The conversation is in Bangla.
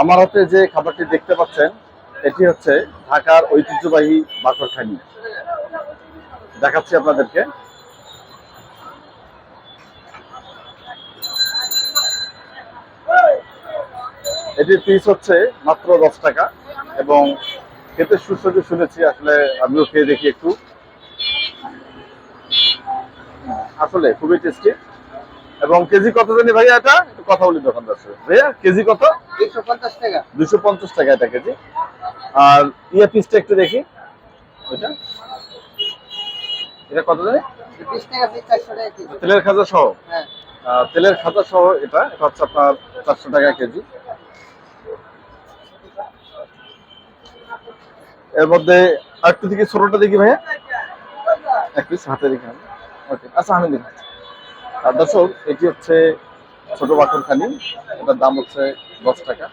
আমার হাতে যে খাবারটি দেখতে পাচ্ছেন, এটি হচ্ছে ঢাকার ঐতিহ্যবাহী বাকরখানি দেখাচ্ছি আপনাদেরকে। এটির পিস হচ্ছে মাত্র দশ টাকা এবং খেতে সুস্বাদু শুনেছি, আসলে আমিও খেয়ে দেখি একটু। আসলে খুবই টেস্টি এবং কেজি কত জানি ভাইয়া এটা? একটু কথা বলি দোকানদার সাথে। ভাইয়া কেজি কত? একশো পঞ্চাশ টাকা। দুশো পঞ্চাশ টাকা এটা কেজি। আর ইয়ে পিসটা একটু দেখি। ওইটা? এটা কত জানি? তেলের খাজা সহ? হ্যাঁ। তেলের খাজা সহ এটা? এটা হচ্ছে আপনার চারশো টাকা কেজি। এর মধ্যে আরেকটু দেখি ছোটটা দেখি ভাইয়া। এক পিস হাতে দেখি আমি। ওকে আচ্ছা আমি দেখি। আর দর্শক এটি হচ্ছে ছোট বাকরখানি। এটার দাম হচ্ছে দশ টাকা।